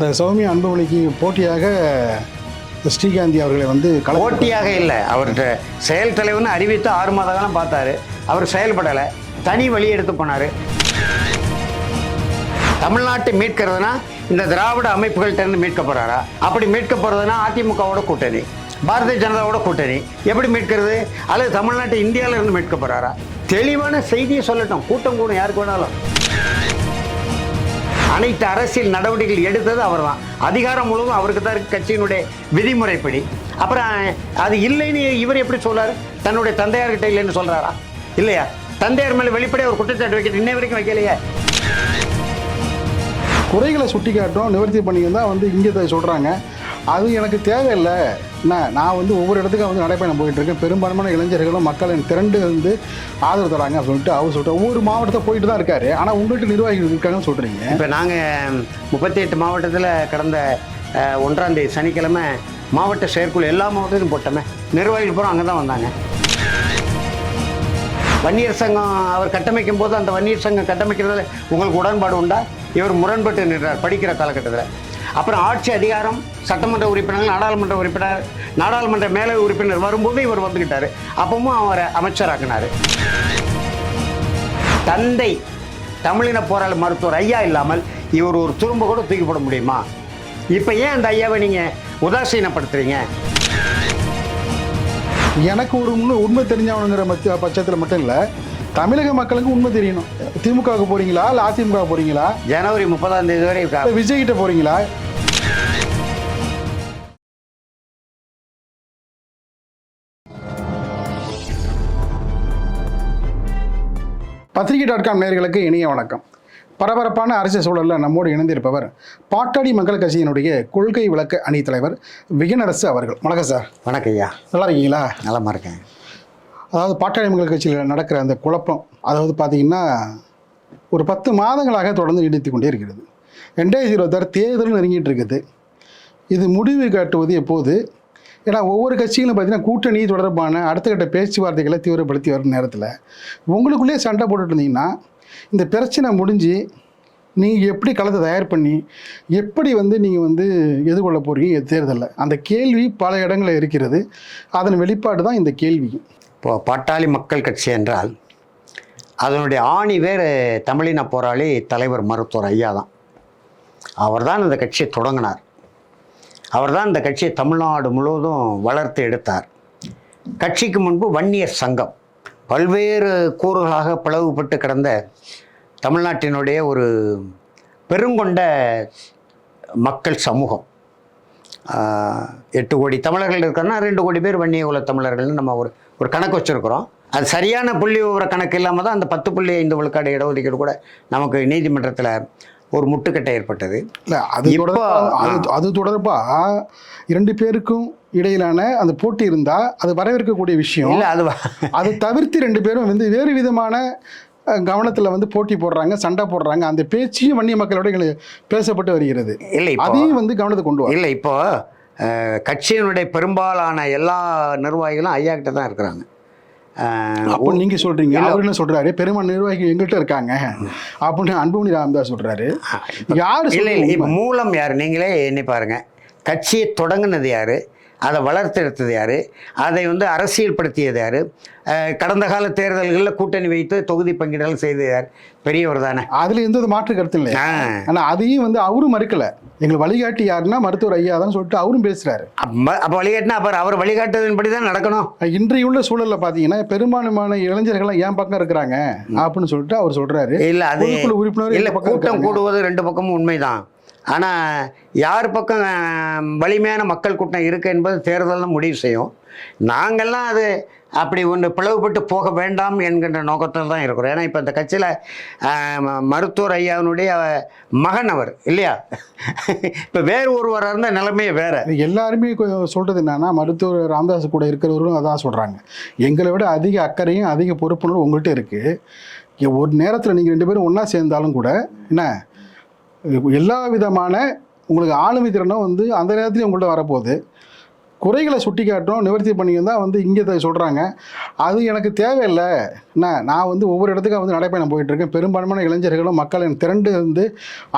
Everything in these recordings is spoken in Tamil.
அந்த சௌமியா அன்புமணிக்கு போட்டியாக ஸ்ரீகாந்தி அவர்களை வந்து போட்டியாக இல்லை. அவர்கிட்ட செயல் தலைவர்னு அறிவித்து ஆறு மாத காலம் பார்த்தாரு. அவர் செயல்படலை. தனி வழி எடுத்து போனார். தமிழ்நாட்டை மீட்கிறதுனா இந்த திராவிட அமைப்புகள்கிட்ட இருந்து மீட்க போறாரா? அப்படி மீட்க போறதுனா அதிமுகவோட கூட்டணி பாரதிய ஜனதாவோட கூட்டணி. எப்படி மீட்கிறது? அல்லது தமிழ்நாட்டை இந்தியாவில இருந்து மீட்க போறாரா? தெளிவான செய்தியை சொல்லட்டும். கூட்டம் கூட யாருக்கு வேணாலும். அனைத்து அரசியல் நடவடிக்கைகள் எடுத்தது அவர் தான் அதிகாரம் முழுவதும் அவருக்கு தான் கட்சியினுடைய விதிமுறைப்படி. அப்புறம் அது இல்லைன்னு இவர் எப்படி சொல்றாரு? தன்னுடைய தந்தையார்கிட்ட இல்லைன்னு சொல்றாரா? இல்லையா? தந்தையார் மேலே வெளிப்படையாக ஒரு குற்றச்சாட்டு வைக்கிறது இன்னை வரைக்கும் வைக்கலையே. குறைகளை சுட்டி காட்டும் நிவர்த்தி பண்ணிங்க தான் வந்து இங்கே சொல்கிறாங்க அது எனக்கு தேவையில்லை. நான் நான் வந்து ஒவ்வொரு இடத்துக்கும் வந்து நடைப்பயணம் போயிட்டு இருக்கேன் பெரும்பான்மையான இளைஞர்களும் மக்களின் திரண்டு வந்து ஆதரவு தராங்க சொல்லிட்டு அவர் சொல்லிட்டு ஒவ்வொரு மாவட்டத்தை போயிட்டு தான் இருக்காரு. ஆனால் உங்கள்கிட்ட நிர்வாகிகள் இருக்காங்கன்னு சொல்கிறீங்க இப்போ நாங்கள் முப்பத்தி எட்டு மாவட்டத்தில் கடந்த ஒன்றாம் தேதி சனிக்கிழமை மாவட்ட செயற்குழு எல்லா மாவட்டத்திலும் போட்டோமே. நிர்வாகிகள் பூரா அங்கே தான் வந்தாங்க. வன்னியர் சங்கம் அவர் கட்டமைக்கும் போது அந்த வன்னியர் சங்கம் கட்டமைக்கிறதுல உங்களுக்கு உடன்பாடு உண்டா? இவர் முரண்பட்டு நின்றார் படிக்கிற காலகட்டத்தில். அப்புறம் ஆட்சி அதிகாரம் சட்டமன்ற உறுப்பினர்கள் நாடாளுமன்ற உறுப்பினர் நாடாளுமன்ற மேலை உறுப்பினர் வரும்போது இவர் வந்துக்கிட்டாரு அப்பவும் அவரை அமைச்சராக்குனாரு. தந்தை தமிழின போராளி மருத்துவர் ஐயா இல்லாமல் இவர் ஒரு துரும்ப கூட தூக்கி போட முடியுமா? இப்போ ஏன் அந்த ஐயாவை நீங்கள் உதாசீனப்படுத்துறீங்க? எனக்கு ஒரு உண்மை உண்மை தெரிஞ்சவனுங்கிற மத்திய பட்சத்தில் மட்டும் இல்லை தமிழக மக்களுக்கு உண்மை தெரியணும். திமுகவுக்கு போகிறீங்களா இல்லை அதிமுக போகிறீங்களா ஜனவரி முப்பதாம் தேதி வரை இருக்கா? இல்லை விஜய்கிட்ட பத்திரிகை டாட் காம் நேயர்களுக்கு இனிய வணக்கம். பரபரப்பான அரசியல் சூழலில் நம்மோடு இணைந்திருப்பவர் பாட்டாளி மக்கள் கட்சியினுடைய கொள்கை விளக்க அணி தலைவர் விகனரசு அவர்கள். வணக்கம் சார். வணக்கம் ஐயா. நல்லா இருக்கீங்களா? நலமா இருக்கேன். அதாவது பாட்டாளி மக்கள் கட்சியில் நடக்கிற அந்த குழப்பம் அதாவது பார்த்தீங்கன்னா ஒரு பத்து மாதங்களாக தொடர்ந்து நீடித்து கொண்டே இருக்கிறது. ரெண்டாயிரத்தி இருபத்தாறு தேர்தல் நெருங்கிட்டு இருக்குது. இது முடிவு காட்டுவது எப்போது? ஏன்னா ஒவ்வொரு கட்சிகளும் பார்த்தீங்கன்னா கூட்டணி தொடர்பான அடுத்த கட்ட பேச்சுவார்த்தைகளை தீவிரப்படுத்தி வர நேரத்தில் உங்களுக்குள்ளேயே சண்டை போட்டுட்டு இருந்தீங்கன்னா இந்த பிரச்சனை முடிஞ்சு நீங்கள் எப்படி களத்தை தயார் பண்ணி எப்படி வந்து நீங்கள் வந்து எதிர்கொள்ள போகிறீங்க தேர்தலில்? அந்த கேள்வி பல இடங்களில் இருக்கிறது. அதன் வெளிப்பாடு தான் இந்த கேள்வி. இப்போ பாட்டாளி மக்கள் கட்சி என்றால் அதனுடைய ஆணி வேறு தமிழின போராளி தலைவர் மருத்துவர் ஐயா தான். அவர் தான் அந்த கட்சியை தொடங்கினார். அவர் தான் இந்த கட்சியை தமிழ்நாடு முழுவதும் வளர்த்து எடுத்தார். கட்சிக்கு முன்பு வன்னியர் சங்கம். பல்வேறு கூறுகளாக பிளவுபட்டு கிடந்த தமிழ்நாட்டினுடைய ஒரு பெருங்கொண்ட மக்கள் சமூகம். எட்டு கோடி தமிழர்கள் இருக்கோன்னா ரெண்டு கோடி பேர் வன்னிய குல தமிழர்கள்னு நம்ம ஒரு ஒரு கணக்கு வச்சுருக்கிறோம். அது சரியான புள்ளி விவர கணக்கு இல்லாமல் தான் அந்த பத்து புள்ளி ஐந்து விழுக்காடு இடஒதுக்கீடு கூட நமக்கு நீதிமன்றத்தில் ஒரு முட்டுக்கட்டை ஏற்பட்டது. இல்ல அது அது அது தொடர்பா இரண்டு பேருக்கும் இடையிலான அந்த போட்டி இருந்தா அது வரவேற்கக்கூடிய விஷயம். இல்லை அது அதை தவிர்த்து ரெண்டு பேரும் வந்து வேறு விதமான கவனத்துல வந்து போட்டி போடுறாங்க சண்டை போடுறாங்க. அந்த பேச்சையும் வன்னிய மக்களோட எங்களுக்கு பேசப்பட்டு வருகிறது. இல்லை அதையும் வந்து கவனத்தை கொண்டு வர இல்லை இப்போ கட்சியினுடைய பெரும்பாலான எல்லா நிர்வாகிகளும் ஐயா கிட்ட தான் இருக்கிறாங்க. அப்போ நீங்க சொல்றீங்க. அவர் என்ன சொல்றாரு? பெரும்பான்மை நிர்வாகிகள் எங்கள்கிட்ட இருக்காங்க. அப்படின்னு அன்புமணி ராமதாஸ் சொல்றாரு. யாரு இல்லை? மூலம் யார்? நீங்களே எண்ணி பாருங்க. கட்சியை தொடங்குனது யார்? அதை வளர்த்தெடுத்தது யார்? அதை வந்து அரசியல்படுத்தியது யார்? கடந்த கால தேர்தல்களில் கூட்டணி வைத்து தொகுதி பங்கீடுகள் செய்தது யார்? பெரியவர் தானே. அதுல எந்த ஒரு மாற்று கருத்து இல்லை ஆ. ஆனா அதையும் வந்து அவரும் மறுக்கல. எங்களுக்கு வழிகாட்டி யாருன்னா மருத்துவர் ஐயா தான் சொல்லிட்டு அவரும் பேசுறாரு. அப்போ அப்போ வழிகாட்டினா அப்புறம் அவர் வழிகாட்டுவதன்படி தான் நடக்கணும். இன்றைய உள்ள சூழல்ல பாத்தீங்கன்னா பெரும்பான்மையான இளைஞர்கள் என் பக்கம் இருக்கிறாங்க? அப்படின்னு சொல்லிட்டு அவர் சொல்றாரு. இல்லை அது உறுப்பினர் இல்லை கூட்டம். கூடுவது ரெண்டு பக்கமும் உண்மைதான். ஆனால் யார் பக்கம் வலிமையான மக்கள் கூட்டம் இருக்குது என்பது தேர்தலில் முடிவு செய்யும். நாங்கள்லாம் அது அப்படி ஒன்று பிளவுபட்டு போக வேண்டாம் என்கின்ற நோக்கத்தில் தான் இருக்கிறோம். ஏன்னா இப்போ இந்த கட்சியில் மருத்துவர் ஐயாவினுடைய மகன் அவர் இல்லையா? இப்போ வேறு ஒருவராக இருந்தால் நிலைமையே வேறு. எல்லாருமே சொல்கிறது என்னென்னா என்னன்னா மருத்துவர் ராமதாஸ் கூட இருக்கிறவர்களும் அதான் சொல்கிறாங்க எங்களை விட அதிக அக்கறையும் அதிக பொறுப்புணர்வு உங்கள்கிட்ட இருக்குது ஒரு நேரத்தில் நீங்கள் ரெண்டு பேரும் ஒன்றா சேர்ந்தாலும் கூட என்ன? எல்லா விதமான உங்களுக்கு ஆளுமை திறனும் வந்து அந்த நேரத்துலையும் உங்கள்கிட்ட வரப்போகுது. குறைகளை சுட்டி காட்டும் நிவர்த்தி பண்ணிங்க தான் வந்து இங்கே சொல்கிறாங்க அது எனக்கு தேவையில்லை. என்ன நான் வந்து ஒவ்வொரு இடத்துக்கும் வந்து நடைப்பயணம் போயிட்டுருக்கேன். பெரும்பான்மையான இளைஞர்களும் மக்கள் எனக்கு திரண்டு வந்து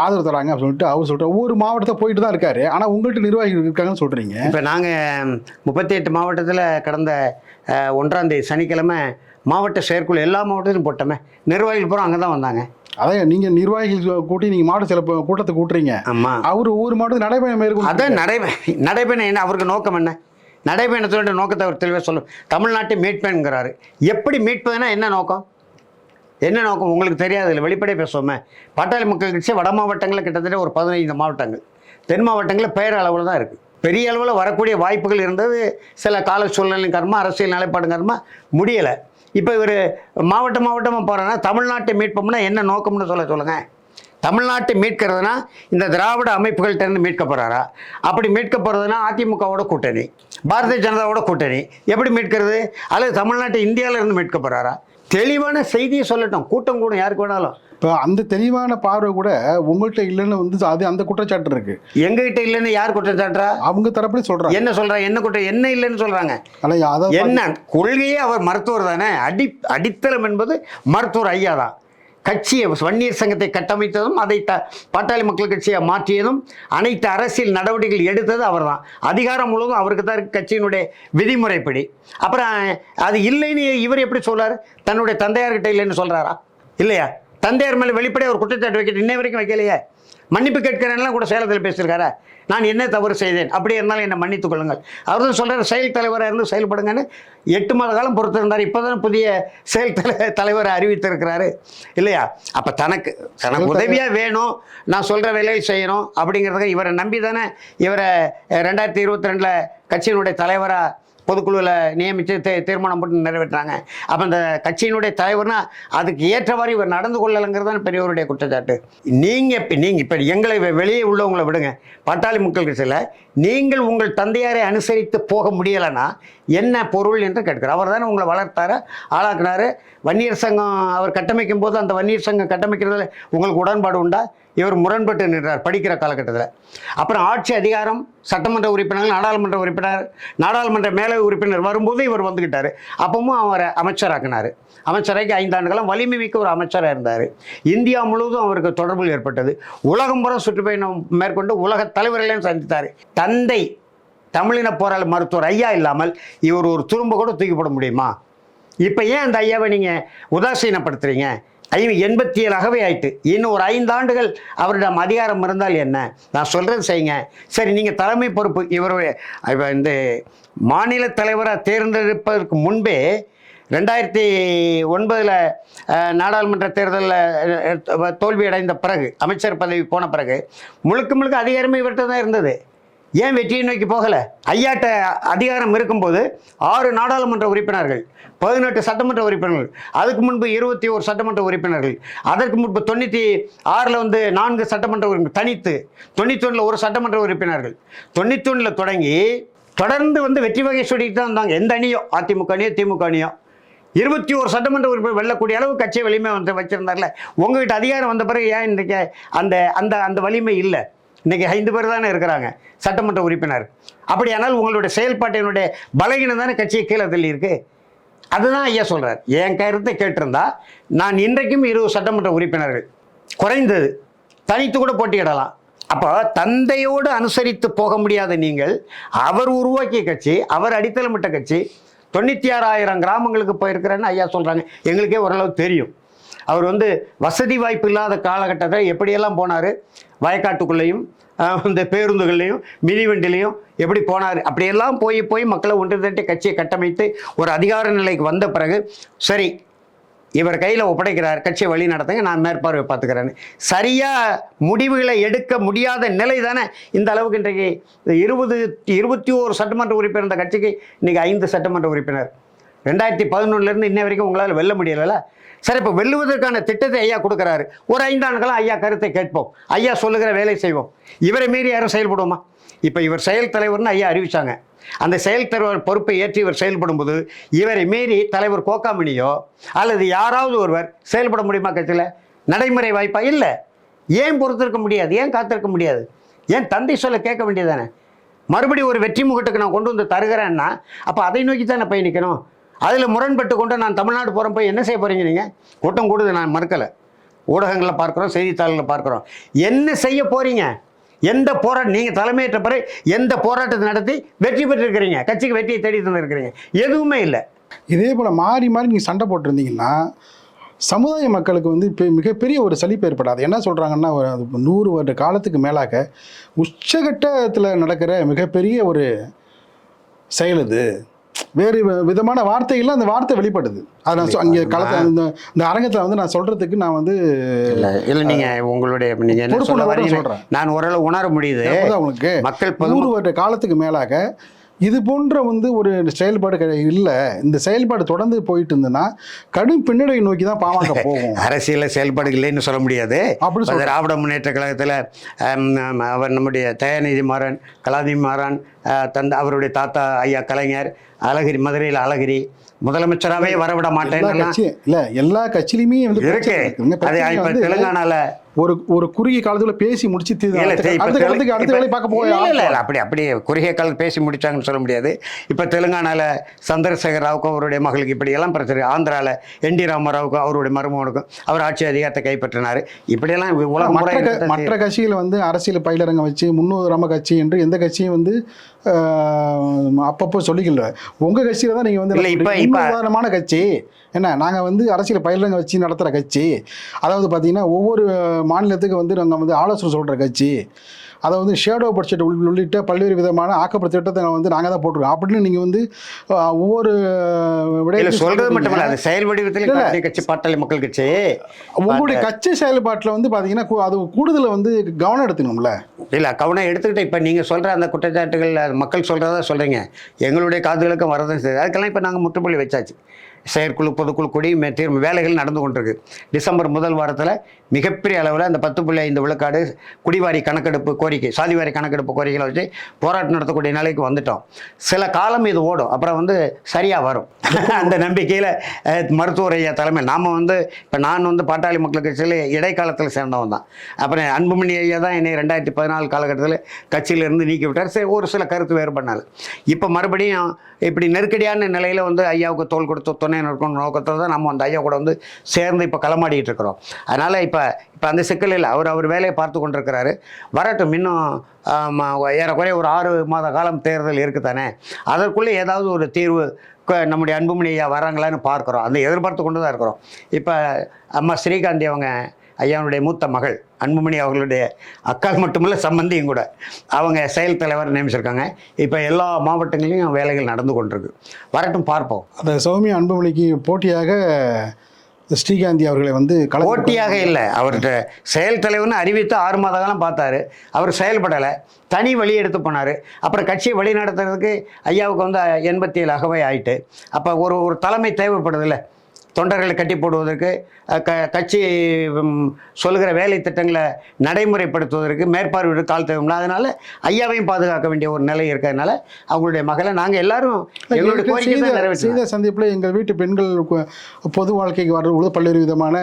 ஆதரவு தராங்க அப்படின்னு சொல்லிட்டு அவர் சொல்லிட்டு ஒவ்வொரு மாவட்டத்தை போயிட்டு தான் இருக்காரு. ஆனால் உங்கள்கிட்ட நிர்வாகிகள் இருக்காங்கன்னு சொல்கிறீங்க இப்போ நாங்கள் முப்பத்தி எட்டு மாவட்டத்தில் கடந்த ஒன்றாம் தேதி சனிக்கிழமை மாவட்ட செயற்குழு எல்லா மாவட்டத்திலும் போட்டோமே. நிர்வாகிகள் பூரா அங்கே தான் வந்தாங்க. அதான் நீங்கள் நிர்வாகிகள் கூட்டி நீங்கள் மாவட்ட சில கூட்டத்தை கூட்டுறீங்க. ஆமாம் அவர் ஒவ்வொரு மாவட்டத்துக்கு நடைபயணம் மேற்கொண்டு அதான் நடைப நடைபயணம் என்ன? அவருக்கு நோக்கம் என்ன? நடைபயணத்தோட நோக்கத்தை அவர் தெளிவாக சொல்லும் தமிழ்நாட்டை மீட்பேங்கிறாரு எப்படி மீட்பதுன்னா என்ன நோக்கம்? என்ன நோக்கம்? உங்களுக்கு தெரியாது இல்லை வெளிப்படையாக பேசுவோமே. பாட்டாளி மக்கள் கட்சி வட மாவட்டங்களில் கிட்டத்தட்ட ஒரு பதினைந்து மாவட்டங்கள். தென் மாவட்டங்களில் பெயர் அளவில் தான் இருக்குது பெரிய அளவில் வரக்கூடிய வாய்ப்புகள் இருந்தது. சில கால சூழ்நிலை காரணமாக அரசியல் நிலைப்பாடு காரணமாக முடியலை. இப்போ இவர் மாவட்ட மாவட்டமாக போகிறேன்னா தமிழ்நாட்டை மீட்போம்னா என்ன நோக்கம்னு சொல்ல சொல்லுங்கள் தமிழ்நாட்டை மீட்கிறதுனா இந்த திராவிட அமைப்புகள்கிட்ட இருந்து மீட்க போகிறாரா அப்படி மீட்க போகிறதுனா அதிமுகவோட கூட்டணி பாரதிய ஜனதாவோட கூட்டணி. எப்படி மீட்கிறது? அல்லது தமிழ்நாட்டை இந்தியாவிலேருந்து மீட்க போகிறாரா தெளிவான செய்தியை சொல்லட்டும். கூட்டம் கூட யாருக்கு வேணாலும். இப்போ அந்த தெளிவான பார்வை கூட உங்கள்கிட்ட இல்லைன்னு வந்து அது அந்த குற்றச்சாட்டு இருக்கு. எங்ககிட்ட இல்லைன்னு யார் குற்றம் சாட்டுறா? அவங்க தரப்புல சொல்றாங்க. என்ன சொல்றாங்க என்ன குற்றம்? என்ன இல்லைன்னு சொல்றாங்க. என்ன? கொள்கையே அவர் மருத்துவர் தானே? அடி அடித்தளம் என்பது மருத்துவர் ஐயா தான். கட்சியை வன்னியர் சங்கத்தை கட்டமைத்ததும் அதை த பாட்டாளி மக்கள் கட்சியை மாற்றியதும் அனைத்து அரசியல் நடவடிக்கைகள் எடுத்தது அவர்தான். அதிகாரம் முழுவதும் அவருக்கு தான் இருக்குது கட்சியினுடைய விதிமுறைப்படி. அப்புறம் அது இல்லைன்னு இவர் எப்படி சொல்கிறார் தன்னுடைய தந்தையார்கிட்ட இல்லைன்னு சொல்கிறாரா இல்லையா? தந்தையார் மேலே வெளிப்படையாக ஒரு குற்றச்சாட்டு வைக்கிட்டு இன்ன வரைக்கும் வைக்கலையே? மன்னிப்பு கேட்கிறேன்லாம் கூட சேலத்தில் பேசியிருக்காரா. நான் என்ன தவறு செய்தேன்? அப்படி இருந்தாலும் என்னை மன்னித்துக் கொள்ளுங்கள். அவர் தான் சொல்கிறார் செயல் தலைவராக இருந்து செயல்படுங்கன்னு. எட்டு மாத காலம் பொறுத்திருந்தார். இப்போ தான் புதிய செயல் தலை தலைவரை அறிவித்திருக்கிறாரு. இல்லையா? அப்போ தனக்கு தனக்கு உதவியாக வேணும். நான் சொல்கிற வேலையை செய்யணும் அப்படிங்கிறதுக்கு இவரை நம்பி தானே இவரை ரெண்டாயிரத்தி இருபத்தி ரெண்டில் கட்சியினுடைய தலைவராக பொதுக்குழுவில் நியமித்து தே தீர்மானம் போட்டு நிறைவேற்றினாங்க அப்போ அந்த கட்சியினுடைய தலைவர்னா அதுக்கு ஏற்றவாறு இவர் நடந்து கொள்ளலைங்கிறது தான் பெரியவருடைய குற்றச்சாட்டு. நீங்கள் இப்போ நீங்கள் இப்போ எங்களை வெளியே உள்ளவங்களை விடுங்க. பட்டாளி மக்கள் கட்சியில் நீங்கள் உங்கள் தந்தையாரை அனுசரித்து போக முடியலைன்னா என்ன பொருள் என்று கேட்கிறார். அவர் தானே உங்களை வளர்த்தாரு ஆளாக்குனாரு. வன்னியர் சங்கம் அவர் கட்டமைக்கும் போது அந்த வன்னியர் சங்கம் கட்டமைக்கிறதுல உங்களுக்கு உடன்பாடு உண்டா? இவர் முரண்பட்டு நின்றார் படிக்கிற காலகட்டத்தில். அப்புறம் ஆட்சி அதிகாரம் சட்டமன்ற உறுப்பினர்கள் நாடாளுமன்ற உறுப்பினர் நாடாளுமன்ற மேலவை உறுப்பினர் வரும்போது இவர் வந்துக்கிட்டார் அப்பவும் அவரை அமைச்சராக்கினார். அமைச்சராக்கி ஐந்தாண்டுகளும் வலிமை மிக்க ஒரு அமைச்சராக இருந்தார். இந்தியா முழுவதும் அவருக்கு தொடர்பு ஏற்பட்டது. உலகம் புறம் சுற்றுப்பயணம் மேற்கொண்டு உலக தலைவர்களையும் சந்தித்தார். தந்தை தமிழின போராளி மருத்துவர் ஐயா இல்லாமல் இவர் ஒரு துரும்பு கூட தூக்கி போட முடியுமா? இப்போ ஏன் அந்த ஐயாவை நீங்கள் உதாசீனப்படுத்துறீங்க? ஐயோ எண்பத்தி ஏழாகவே ஆயிட்டு. இன்னும் ஒரு ஐந்து ஆண்டுகள் அவரிடம் அதிகாரம் இருந்தால் என்ன? நான் சொல்கிறது செய்யுங்க. சரி நீங்கள் தலைமை பொறுப்பு இவர் இந்த மாநில தலைவராக தேர்ந்தெடுப்பதற்கு முன்பே ரெண்டாயிரத்தி ஒன்பதில் நாடாளுமன்ற தேர்தலில் தோல்வி அடைந்த பிறகு அமைச்சர் பதவி போன பிறகு முழுக்க முழுக்க அதிகாரமே இவர்கிட்ட தான் இருந்தது. ஏன் வெற்றியை நோக்கி போகலை? ஐயாட்ட அதிகாரம் இருக்கும்போது ஆறு நாடாளுமன்ற உறுப்பினர்கள் பதினெட்டு சட்டமன்ற உறுப்பினர்கள் அதுக்கு முன்பு இருபத்தி ஒரு சட்டமன்ற உறுப்பினர்கள் அதற்கு முன்பு தொண்ணூற்றி ஆறில் வந்து நான்கு சட்டமன்ற உறுப்பினர் தனித்து தொண்ணூற்றி ஒன்றில் ஒரு சட்டமன்ற உறுப்பினர்கள். தொண்ணூற்றி ஒன்றில் தொடங்கி தொடர்ந்து வந்து வெற்றி வகை சொல்லிட்டு தான் இருந்தாங்க எந்த அணியோ? அதிமுக அணியோ திமுக அணியோ? இருபத்தி ஒரு சட்டமன்ற உறுப்பினர் வெல்லக்கூடிய அளவு கட்சியை வலிமை வந்து வச்சுருந்தார்ல. உங்ககிட்ட அதிகாரம் வந்த பிறகு ஏன் இன்றைக்கு அந்த அந்த அந்த வலிமை இல்லை? இன்றைக்கி ஐந்து பேர் தானே இருக்கிறாங்க சட்டமன்ற உறுப்பினர். அப்படியானால் உங்களுடைய செயல்பாட்டினுடைய பலகீனம் தானே கட்சியை கீழே தள்ளி அதுதான் ஐயா சொல்கிறார் என் கருத்தை கேட்டிருந்தா நான் இன்றைக்கும் இருபது சட்டமன்ற உறுப்பினர்கள் குறைந்தது தனித்து கூட போட்டியிடலாம். அப்போ தந்தையோடு அனுசரித்து போக முடியாத நீங்கள் அவர் உருவாக்கிய கட்சி அவர் அடித்தளமிட்ட கட்சி தொண்ணூற்றி ஆறாயிரம் கிராமங்களுக்கு போயிருக்கிறேன்னு ஐயா சொல்கிறாங்க எங்களுக்கே ஓரளவு தெரியும். அவர் வந்து வசதி வாய்ப்பு இல்லாத காலகட்டத்தில் எப்படியெல்லாம் போனார்? வயக்காட்டுக்குள்ளேயும் இந்த பேருந்துகள்லையும் மிதிவண்டிலையும் எப்படி போனார்? அப்படியெல்லாம் போய் போய் மக்களை ஒன்று திரட்டி கட்சியை கட்டமைத்து ஒரு அதிகார நிலைக்கு வந்த பிறகு சரி இவர் கையில் ஒப்படைக்கிறார் கட்சியை வழி நடத்துங்க நான் மேற்பார்வை பார்த்துக்கிறேன்னு. சரியாக முடிவுகளை எடுக்க முடியாத நிலை தானே இந்த அளவுக்கு இன்றைக்கு. இருபது இருபத்தி ஓரு சட்டமன்ற உறுப்பினர் இந்த கட்சிக்கு இன்றைக்கி ஐந்து சட்டமன்ற உறுப்பினர். ரெண்டாயிரத்தி பதினொன்றுலேருந்து இன்ன வரைக்கும் உங்களால் வெல்ல முடியலைல்ல? சரி இப்போ வெல்லுவதற்கான திட்டத்தை ஐயா கொடுக்குறாரு. ஒரு ஐந்தாண்டுகளாக ஐயா கருத்தை கேட்போம். ஐயா சொல்லுகிற வேலை செய்வோம். இவரை மீறி யாரும் செயல்படுவோமா? இப்போ இவர் செயல் தலைவர்னு ஐயா அறிவிச்சாங்க. அந்த செயல் தலைவர் பொறுப்பை ஏற்றி இவர் செயல்படும் போது இவரை மீறி தலைவர் கோக்காமணியோ அல்லது யாராவது ஒருவர் செயல்பட முடியுமா கட்சியில்? நடைமுறை வாய்ப்பா? இல்லை. ஏன் பொறுத்திருக்க முடியாது? ஏன் காத்திருக்க முடியாது? ஏன் தந்தை சொல்ல கேட்க வேண்டியதானே மறுபடியும் ஒரு வெற்றி முகட்டுக்கு நான் கொண்டு வந்து தருகிறேன்னா அப்போ அதை நோக்கி தானே பயணிக்கணும் அதில் முரண்பட்டு கொண்டு நான் தமிழ்நாடு போகிறப்ப என்ன செய்ய போகிறீங்க நீங்கள் கூட்டம் கூடுது நான் மறுக்கலை. ஊடகங்களில் பார்க்குறோம் செய்தித்தாள்களில் பார்க்குறோம். என்ன செய்ய போகிறீங்க எந்த போராட்டம் நீங்கள் தலைமையேற்ற பிறகு எந்த போராட்டத்தை நடத்தி வெற்றி பெற்றிருக்கிறீங்க? கட்சிக்கு வெற்றியை தேடி தந்திருக்கிறீங்க. எதுவுமே இல்லை. இதே போல் மாறி மாறி நீங்கள் சண்டை போட்டிருந்தீங்கன்னா சமுதாய மக்களுக்கு வந்து இப்போ மிகப்பெரிய ஒரு சலிப்பு ஏற்படாது. என்ன சொல்கிறாங்கன்னா ஒரு அது நூறு வருட காலத்துக்கு மேலாக உச்சகட்டத்தில் நடக்கிற மிகப்பெரிய ஒரு செயல் இது. வேறு விதமான வார்த்தைகள்லாம் அந்த வார்த்தை வெளிப்படுது. அதை நான் அங்கே களத்தை அந்த இந்த அரங்கத்தில் வந்து நான் சொல்கிறதுக்கு நான் வந்து இல்லை இல்லை நீங்கள் உங்களுடைய நீங்கள் என்ன சொல்ல. நான் ஓரளவு உணர முடியுது. உங்களுக்கு. மக்கள் நூறு வருட காலத்துக்கு மேலாக இது போன்ற வந்து ஒரு செயல்பாடு இல்லை. இந்த செயல்பாடு தொடர்ந்து போயிட்டு இருந்ததுன்னா கடும் பின்னடை நோக்கி தான் பாமக போகும். அரசியல செயல்பாடு இல்லைன்னு சொல்ல முடியாது. அப்படி திராவிட முன்னேற்ற கழகத்தில் அவர் நம்முடைய தயாநிதி மாறன் கலாநிதி மாறன் தந்த அவருடைய தாத்தா ஐயா கலைஞர் அழகிரி மதுரையில் அழகிரி முதலமைச்சராகவே வரவிட மாட்டேன். இல்ல எல்லா கட்சியிலுமே வந்து இருக்கு. அது இப்ப வந்து தெலுங்கானால ஒரு ஒரு குறுகிய காலத்துல பேசி முடிச்சு அடுத்த வேலை பார்க்க போய் இல்ல, இல்ல, அப்படி அப்படி குறுகிய காலம் பேசி முடிச்சாங்கன்னு சொல்ல முடியாது. இப்ப தெலுங்கானால சந்திரசேகர் ராவுக்கும் அவருடைய மகளுக்கு இப்படி எல்லாம் பிரச்சனை ஆந்திரால என் டி ராமராவுக்கும் அவருடைய மருமகனுக்கும் அவர் ஆட்சி அதிகாரத்தை கைப்பற்றினார். இப்படியெல்லாம் உலகம் மற்ற முறை க- மற்ற கட்சிகள் வந்து அரசியல் பயிலரங்கம் வச்சு முன்னுதாரண கட்சி என்று எந்த கட்சியும் வந்து அப்பப்போ சொல்லிக்கல உங்க கட்சியில தான் நீங்க வந்து இல்ல, இப்ப- இப்ப- கட்சி. என்ன நாங்க வந்து அரசியல் பயிலரங்கம் வச்சு நடத்துற கட்சி. அதாவது பாத்தீங்கன்னா ஒவ்வொரு மாநிலத்துக்கு வந்து நாங்க வந்து ஆலோசனை சொல்ற கட்சி. அதாவது ஷேடோ பட்ஜெட் உள்- உள்ளிட்ட பல்வேறு விதமான ஆக்கப்பட்ட திட்டத்தை வந்து நாங்கள் தான் போட்டிருக்கோம். அப்படின்னு நீங்கள் வந்து ஒவ்வொரு சொல்றது சொல்றீங்க. மட்டும் இல்ல. அது செயல் வடிவத்தில் கட்சி பாட்டாளி மக்கள் கட்சி. உங்களுடைய கட்சி செயல்பாட்டில் வந்து பார்த்தீங்கன்னா அது கூடுதல வந்து கவனம் எடுத்துக்கணும்ல? இல்ல கவனம் எடுத்துக்கிட்டு இப்ப நீங்க சொல்ற அந்த குற்றச்சாட்டுகள் அது மக்கள் சொல்றதா சொல்றீங்க. எங்களுடைய காதுகளுக்கும் வரதான் செய்யுது அதுக்கெல்லாம் இப்ப நாங்க முற்றுப்புள்ளி வச்சாச்சு. செயற்குழு பொதுக்குழு கூடி மே- தீர்வு வேலைகள் நடந்து கொண்டிருக்கு. டிசம்பர் முதல் வாரத்தில் மிகப்பெரிய அளவில் அந்த பத்து புள்ளி ஐந்து விழுக்காடு குடிவாரி கணக்கெடுப்பு கோரிக்கை சாதிவாரி கணக்கெடுப்பு கோரிக்கைகளை வச்சு போராட்டம் நடத்தக்கூடிய நிலைக்கு வந்துட்டோம். சில காலம் இது ஓடும். அப்புறம் வந்து சரியாக வரும். அந்த நம்பிக்கையில் மருத்துவர் ஐயா தலைமை. நாம் வந்து இப்போ நான் வந்து பாட்டாளி மக்கள் கட்சியில் இடைக்காலத்தில் சேர்ந்தவன் தான். அப்புறம் அன்புமணி ஐயா தான் என்னை ரெண்டாயிரத்தி பதினாலு காலகட்டத்தில் கட்சியிலிருந்து நீக்கி விட்டார். சரி ஒரு சில கருத்து வேறுபடினால இப்போ மறுபடியும் இப்படி நெருக்கடியான நிலையில் வந்து ஐயாவுக்கு தோல் கொடுத்து துணை நிற்கணும் நோக்கத்தில் தான் நம்ம அந்த ஐயா கூட வந்து சேர்ந்து இப்போ களமாடிட்டு இருக்கிறோம். அதனால் இப்போ இப்போ அந்த சிக்கல் இல்லை அவர் அவர் வேலையை பார்த்து கொண்டிருக்கிறாரு. வரட்டும் இன்னும் ஏறக்குறைய ஒரு ஆறு மாத காலம் தேர்தல் இருக்குதானே? அதற்குள்ளே ஏதாவது ஒரு தீர்வு நம்முடைய அன்புமணி ஐயா வராங்களான்னு பார்க்குறோம். அந்த எதிர்பார்த்து கொண்டு தான் இருக்கிறோம். இப்போ அம்மா ஸ்ரீகாந்தி அவங்க ஐயாவுடைய மூத்த மகள் அன்புமணி அவர்களுடைய அக்கால் மட்டுமல்ல சம்பந்தியும் கூட. அவங்க செயல் தலைவர் நியமிச்சிருக்காங்க. இப்போ எல்லா மாவட்டங்களையும் வேலைகள் நடந்து கொண்டிருக்கு. வரட்டும் பார்ப்போம். அந்த சௌமியா அன்புமணிக்கு போட்டியாக ஸ்ரீகாந்தி அவர்களை வந்து போட்டியாக இல்லை. அவர்கிட்ட செயல் தலைவர்னு அறிவித்து ஆறு மாத காலம் பார்த்தாரு. அவர் செயல்படலை. தனி வழி எடுத்து போனார். அப்புறம் கட்சியை வழி நடத்துறதுக்கு ஐயாவுக்கு வந்து எண்பத்தி ஏழு அகவை ஆயிட்டு. அப்போ ஒரு ஒரு தலைமை தேவைப்படுதில்ல. தொண்டர்களை கட்டி போடுவதற்கு க கட்சி ம், சொல்லுகிற வேலை திட்டங்களை நடைமுறைப்படுத்துவதற்கு மேற்பார்வையிட கால் தேவையில்லை. அதனால ஐயாவையும் பாதுகாக்க வேண்டிய ஒரு நிலை இருக்கிறதுனால அவங்களுடைய மகளை நாங்கள் எல்லாரும் எங்களுடைய கோரிக்கை செய்த சந்திப்பில் எங்கள் வீட்டு பெண்கள் பொது வாழ்க்கைக்கு வர்றது பொழுது பல்வேறு விதமான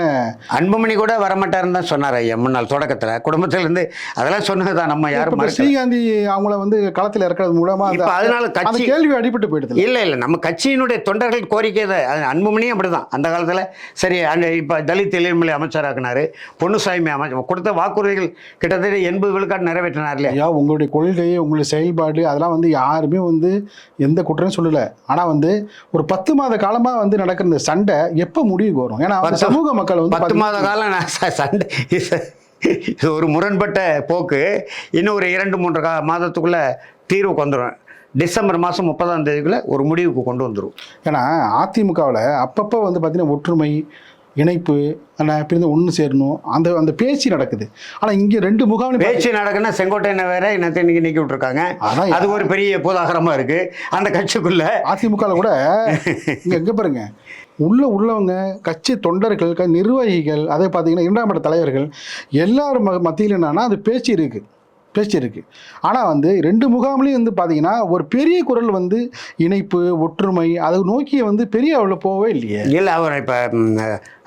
அன்புமணி கூட வரமாட்டாருன்னு தான் சொன்னார் ஐயா முன்னாள் தொடக்கத்தில். குடும்பத்திலேருந்து அதெல்லாம் சொன்னது தான் நம்ம யாரும். ஸ்ரீகாந்தி அவங்கள வந்து களத்தில் இறக்குறது மூலமா அந்த- இப்ப அதனால கட்சி கேள்வி அடிபட்டு போயிடுது. இல்ல இல்ல நம்ம கட்சியினுடைய தொண்டர்கள் கோரிக்கை தான். அது அன்புமணியும் அப்படிதான். அந்த காலத்துல சரி அந்த இப்ப தலித் இளைஞர்மலை அமைச்சராக்குனாரு பொன்னுசாமி அமைச்சர் கொடுத்த வாக்குறுதிகள் கிட்டத்தட்ட எண்பது விழுக்காடு நிறைவேற்றினார் இல்லையா உங்களுடைய கொள்கை உங்களுடைய செயல்பாடு அதெல்லாம் வந்து யாருமே வந்து எந்த குற்றமும் சொல்லல. ஆனா வந்து ஒரு பத்து மாத காலமா வந்து நடக்கிற இந்த சண்டை எப்ப முடிவுக்கு வரும்? ஏன்னா சமூக மக்கள் வந்து பத்து மாத காலம் சண்டை இது- இது ஒரு முரண்பட்ட போக்கு. இன்னும் ஒரு இரண்டு மூன்று கா மாதத்துக்குள்ள தீர்வுக்கு வந்துடும் டிசம்பர் மாதம் முப்பதாம் தேதிக்குள்ள ஒரு முடிவுக்கு கொண்டு வந்துடும் ஏன்னா அதிமுகவில் அப்பப்போ வந்து பார்த்தீங்கன்னா ஒற்றுமை இணைப்பு ஆனால் பிரிந்து ஒன்று சேரணும். அந்த அந்த பேச்சு நடக்குது. ஆனால் இங்கே ரெண்டு முகாம் பேச்சு நடக்குன்னா செங்கோட்டையனை வேற இன்னத்தை இன்னைக்கு நீக்கி விட்டுருக்காங்க. அதான் அது ஒரு பெரிய பூதாகரமா இருக்கு. அந்த கட்சிக்குள்ள அதிமுகவில் கூட இங்கே எங்கே பாருங்க. உள்ள உள்ளவங்க கட்சி தொண்டர்கள் நிர்வாகிகள் அதே பார்த்தீங்கன்னா இரண்டாம் மட்ட தலைவர்கள் எல்லாரும் மத்தியில் என்னன்னா அது பேச்சு இருக்குது பேசியிருக்கு இருக்குது ஆனால் வந்து ரெண்டு முகாம்லேயும் வந்து பார்த்தீங்கன்னா ஒரு பெரிய குரல் வந்து இணைப்பு ஒற்றுமை அதை நோக்கி வந்து பெரிய அளவில் போகவே இல்லையே. இல்லை அவர் இப்போ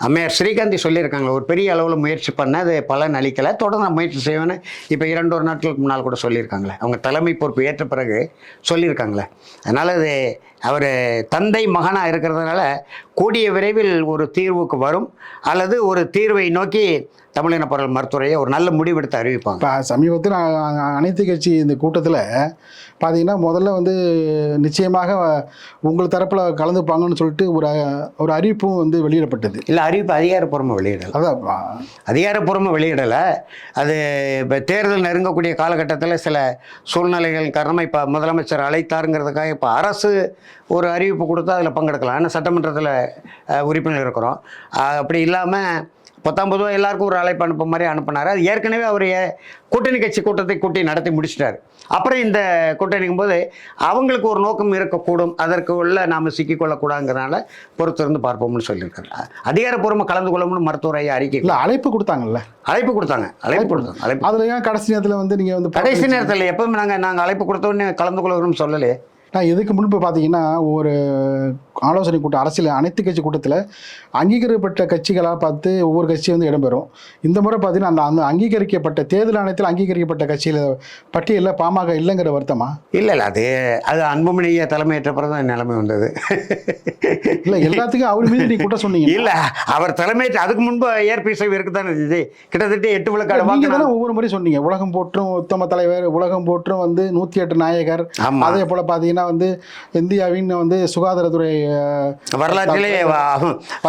அம்மையார் ஸ்ரீகாந்தி சொல்லியிருக்காங்க. ஒரு பெரிய அளவில் முயற்சி பண்ண அது பலன் அளிக்கலை. தொடர்ந்து நான் முயற்சி செய்வேன்னு இப்போ இரண்டு ஒரு நாட்களுக்கு முன்னால் கூட சொல்லியிருக்காங்களே. அவங்க தலைமை பொறுப்பு ஏற்ற பிறகு சொல்லியிருக்காங்களே. அதனால் அது அவர் தந்தை மகனாக இருக்கிறதுனால கூடிய விரைவில் ஒரு தீர்வுக்கு வரும். அல்லது ஒரு தீர்வை நோக்கி தமிழின பொருள் மருத்துவரையை ஒரு நல்ல முடிவெடுத்து அறிவிப்பாங்க. இப்போ சமீபத்தில் அனைத்து கட்சி இந்த கூட்டத்தில் பார்த்தீங்கன்னா முதல்ல வந்து நிச்சயமாக உங்கள் தரப்பில் கலந்துப்பாங்கன்னு சொல்லிட்டு ஒரு ஒரு அறிவிப்பும் வந்து வெளியிடப்பட்டது. இல்லை அறிவிப்பு அதிகாரப்பூர்வமாக வெளியிடலை. அதான் அதிகாரப்பூர்வமாக வெளியிடலை. அது இப்போ தேர்தல் நெருங்கக்கூடிய காலகட்டத்தில் சில சூழ்நிலைகள் காரணமாக இப்போ முதலமைச்சர் அழைத்தாருங்கிறதுக்காக இப்போ அரசு ஒரு அறிவிப்பு கொடுத்தா அதில் பங்கெடுக்கலாம். ஆனால் சட்டமன்றத்தில் உறுப்பினர் இருக்கிறோம். அப்படி இல்லாமல் பத்தாம் பொதுவாக எல்லாருக்கும் ஒரு அழைப்பு அனுப்ப மாதிரி அனுப்புனார். அது ஏற்கனவே அவர் கூட்டணி கட்சி கூட்டத்தை கூட்டி நடத்தி முடிச்சிட்டார். அப்புறம் இந்த கூட்டணிக்கும் போது அவங்களுக்கு ஒரு நோக்கம் இருக்கக்கூடும். அதற்கு உள்ள நாம் சிக்கிக்கொள்ளக்கூடாதுங்கிறனால பொறுத்திருந்து பார்ப்போம்னு சொல்லியிருக்காரு. அதிகாரப்பூர்வமாக கலந்து கொள்ளணும்னு மருத்துவர் ஐயா அறிக்கை இல்லை அழைப்பு கொடுத்தாங்கல்ல? அழைப்பு கொடுத்தாங்க. அழைப்பு கொடுத்தாங்க. அழைப்பு அதில் ஏன் கடைசி நேரத்தில் வந்து நீங்கள் வந்து கடைசி நேரத்தில் எப்பவுமே நாங்கள் நாங்கள் அழைப்பு கொடுத்த உடனே கலந்து கொள்கிறோம்னு சொல்லலையே. நான் இதுக்கு முன்பு பார்த்தீங்கன்னா ஒரு ஆலோசனை கூட்டம் அரசியல் அனைத்து கட்சி கூட்டத்தில் அங்கீகரிக்கப்பட்ட கட்சிகளாக பார்த்து ஒவ்வொரு கட்சியும் வந்து இடம்பெறும். இந்த முறை பார்த்தீங்கன்னா அந்த அந்த அங்கீகரிக்கப்பட்ட தேர்தல் ஆணையத்தில் அங்கீகரிக்கப்பட்ட கட்சியில் பட்டியலில் பாமக இல்லைங்கிற வருத்தமா? இல்லை இல்லை அது அது அன்புமணியை தலைமையேற்ற பிறகு தான் நிலைமை வந்தது. இல்லை எல்லாத்துக்கும் அவர் மீது நீ குற்றம் சொன்னீங்க. இல்லை அவர் தலைமையேற்ற அதுக்கு முன்பு ஏற்பி சேவை இருக்கு தானே இருந்துச்சு கிட்டத்தட்ட எட்டு விழுக்காடு வாங்கினாங்க ஒவ்வொரு முறை சொன்னீங்க. உலகம் போற்றும் உத்தம தலைவர் உலகம் போற்றும் வந்து நூற்றி எட்டு நாயகர். அதே போல் பார்த்தீங்கன்னா வந்து இந்தியாவின் வந்து சுகாதாரத்துறை வரலாற்றிலே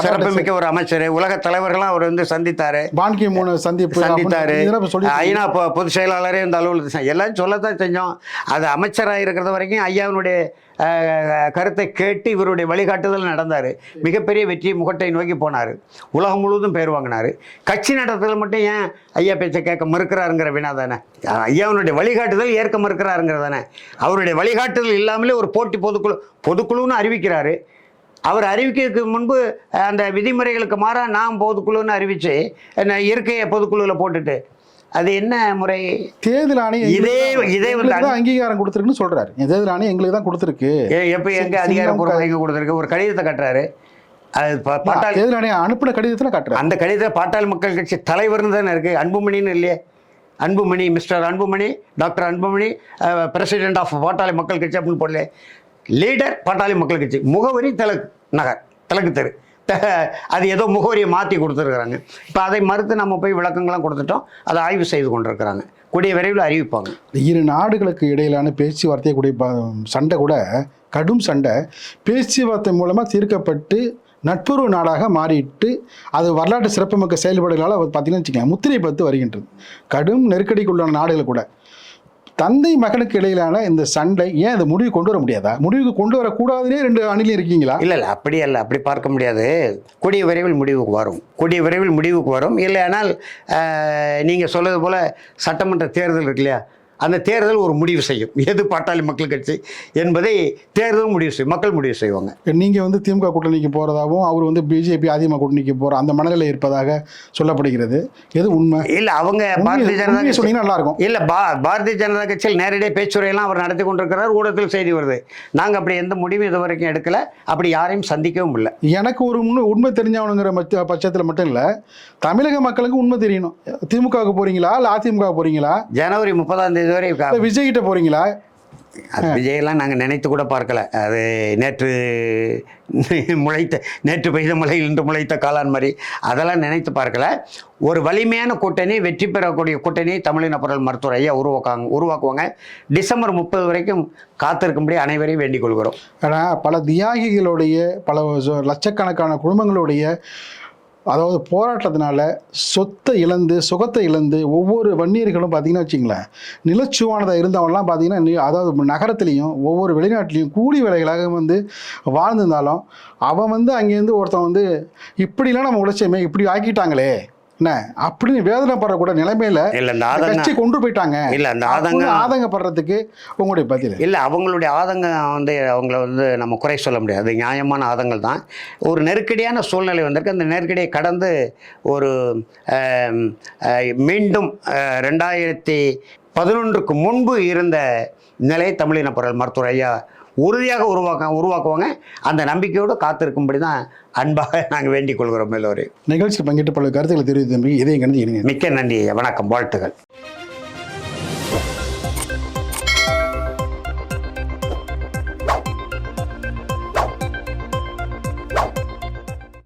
சிறப்புமிக்க ஒரு அமைச்சர். உலக தலைவர்கள்லாம் அவர் வந்து சந்தித்தாரு. பான்கி மூணு சந்திப்பு சந்தித்தாரு. ஐநா பொதுச் செயலாளரே இந்த அலுவலகத்தை எல்லாம் சொல்லத்தான் செஞ்சோம். அது அமைச்சராக இருக்கிறது வரைக்கும் ஐயாவினுடைய கருத்தை கேட்டு இவருடைய வழிகாட்டுதல் நடந்தார். மிகப்பெரிய வெற்றி முகட்டை நோக்கி போனார். உலகம் முழுவதும் பேர் வாங்கினார். கட்சி நடத்தல் மட்டும் ஏன் ஐயா பேச்சை கேட்க மறுக்கிறாருங்கிற வினா தானே? ஐயாவுடைய வழிகாட்டுதல் ஏற்க மறுக்கிறாருங்கிறது தானே? அவருடைய வழிகாட்டுதல் இல்லாமலே ஒரு போட்டி பொதுக்குழு பொதுக்குழுன்னு அறிவிக்கிறாரு. அவர் அறிவிக்கிறதுக்கு முன்பு அந்த விதிமுறைகளுக்கு மாறாக நான் பொதுக்குழுன்னு அறிவித்து என்ன இயற்கையை பொதுக்குழுவில் போட்டுட்டு அது என்ன முறை? தேர்தல் ஆணையம் இதே- இதே வந்து அங்கீகாரம் கொடுத்துருக்குன்னு சொல்றாரு. தேர்தல் ஆணையம் எங்களுக்கு தான் கொடுத்துருக்கு. எப்போ எங்கே அதிகாரப்பூர்வம் எங்கே கொடுத்துருக்கு? ஒரு கடிதத்தை கட்டுறாரு. அது பா- பாட்டாளி தேர்தல் ஆணையம் அனுப்பின கடிதத்தில் காட்டுறாரு. அந்த கடிதத்தில் பாட்டாளி மக்கள் கட்சி தலைவர்னு தானே இருக்குது அன்புமணின்னு இல்லையே. Anbumani mister Anbumani doctor Anbumani president of Pattali Makkal Katchi அப்படின்னு போடல. லீடர் பாட்டாளி மக்கள் கட்சி. முகவரி தெலக் நகர் தெலக்கு தெரு. அது ஏதோ முகவரியை மாற்றி கொடுத்துருக்குறாங்க. இப்போ அதை மறுத்து நம்ம போய் விளக்கங்கள்லாம் கொடுத்துட்டோம். அதை ஆய்வு செய்து கொண்டிருக்கிறாங்க. கூடிய விரைவில் அறிவிப்பாங்க. இரு நாடுகளுக்கு இடையிலான பேச்சுவார்த்தையை கூடிய சண்டை கூட கடும் சண்டை. பேச்சுவார்த்தை மூலமாக தீர்க்கப்பட்டு நட்புறவு நாடாக மாறிட்டு அது வரலாற்று சிறப்புமிக்க செயல்பாடுகளால் பார்த்தீங்கன்னு வச்சுக்கோங்க முத்திரை பத்து வருகின்றது. கடும் நெருக்கடிக்குள்ளான நாடுகள் கூட. தந்தை மகனுக்கு இடையிலான இந்த சண்டை ஏன் அதை முடிவு கொண்டு வர முடியாதா? முடிவுக்கு கொண்டு வரக்கூடாதுனே ரெண்டு அணிலையும் இருக்கீங்களா? இல்லை இல்லை அப்படி அல்ல அப்படி பார்க்க முடியாது. கூடிய விரைவில் முடிவுக்கு வரும். கூடிய விரைவில் முடிவுக்கு வரும். இல்லையானால் நீங்கள் சொல்வது போல் சட்டமன்ற தேர்தல் இருக்கு இல்லையா? அந்த தேர்தல் ஒரு முடிவு செய்யும். எது பாட்டாளி மக்கள் கட்சி என்பதை தேர்தல் முடிவு செய்யும் மக்கள் முடிவு செய்வாங்க. நீங்கள் வந்து திமுக கூட்டணிக்கு போகிறதாகவும் அவர் வந்து பிஜேபி அதிமுக கூட்டணிக்கு போகிற அந்த மனநிலை இருப்பதாக சொல்லப்படுகிறது. எது உண்மை? இல்லை அவங்க பாரதிய ஜனதா சொன்னீங்கன்னா நல்லா இருக்கும். இல்லை பா பாரதிய ஜனதா கட்சியில் நேரடியாக பேச்சுரையெல்லாம் அவர் நடத்தி கொண்டிருக்கிறார். ஊடகத்தில் செய்தி வருது. நாங்கள் அப்படி எந்த முடிவும் இது வரைக்கும் எடுக்கல. அப்படி யாரையும் சந்திக்கவும் இல்லை. எனக்கு ஒரு உண்மை உண்மை தெரிஞ்சவனுங்கிற பட்சத்தில் மட்டும் இல்லை தமிழக மக்களுக்கு உண்மை தெரியணும். திமுகவுக்கு போறீங்களா இல்லை அதிமுக போறீங்களா? ஜனவரி முப்பதாம் தேதி வரை இல்லை விஜய் கிட்ட போறீங்களா? அது விஜயெல்லாம் நாங்கள் நினைத்து கூட பார்க்கல. அது நேற்று முளைத்த நேற்று பெய்த மழையில் இன்று முளைத்த காளான் மாதிரி. அதெல்லாம் நினைத்து பார்க்கல. ஒரு வலிமையான கூட்டணி வெற்றி பெறக்கூடிய கூட்டணி தமிழின பொருள் மருத்துவர் ஐயா உருவாக்காங்க உருவாக்குவாங்க. டிசம்பர் முப்பது வரைக்கும் காத்திருக்கும்படி அனைவரையும் வேண்டிக் கொள்கிறோம். ஆனால் பல தியாகிகளுடைய பல லட்சக்கணக்கான குடும்பங்களுடைய அதாவது போராட்டத்தினால சொத்தை இழந்து சுகத்தை இழந்து ஒவ்வொரு வன்னியர்களும் பார்த்தீங்கன்னா வச்சிங்களேன் நிலச்சுவானதாக இருந்தவன்லாம் பார்த்தீங்கன்னா அதாவது நகரத்துலேயும் ஒவ்வொரு வெளிநாட்டிலையும் கூலி வேலைகளாக வந்து வாழ்ந்திருந்தாலும் அவன் வந்து அங்கேருந்து ஒருத்தன் வந்து இப்படிலாம் நம்ம உழைச்சோமே இப்படி ஆக்கிட்டாங்களே அப்படின்னு வேதனைப்படுறக்கூட நிலைமையில இல்லை கட்சி கொண்டு போயிட்டாங்க. இல்லை அந்த ஆதங்கம் ஆதங்கப்படுறதுக்கு உங்களுடைய பதில் இல்லை அவங்களுடைய ஆதங்கம் வந்து அவங்கள வந்து நம்ம குறை சொல்ல முடியாது. அது நியாயமான ஆதங்கள் தான். ஒரு நெருக்கடியான சூழ்நிலை வந்திருக்கு. அந்த நெருக்கடியை கடந்து ஒரு மீண்டும் ரெண்டாயிரத்தி பதினொன்றுக்கு முன்பு இருந்த நிலை தமிழின பொருள் மருத்துவர் ஐயா உறுதியாக உருவாக்க உருவாக்குவாங்க. அந்த நம்பிக்கையோடு காத்திருக்கும்படி தான் அன்பாக நாங்கள் வேண்டிக் கொள்கிறோம் எல்லோரையும். நிகழ்ச்சியில் பங்கேற்று பல கருத்துக்களை தெரிவித்த இதயம் கண்டு இணைங்க மிக்க நன்றி வணக்கம். வாழ்த்துகள்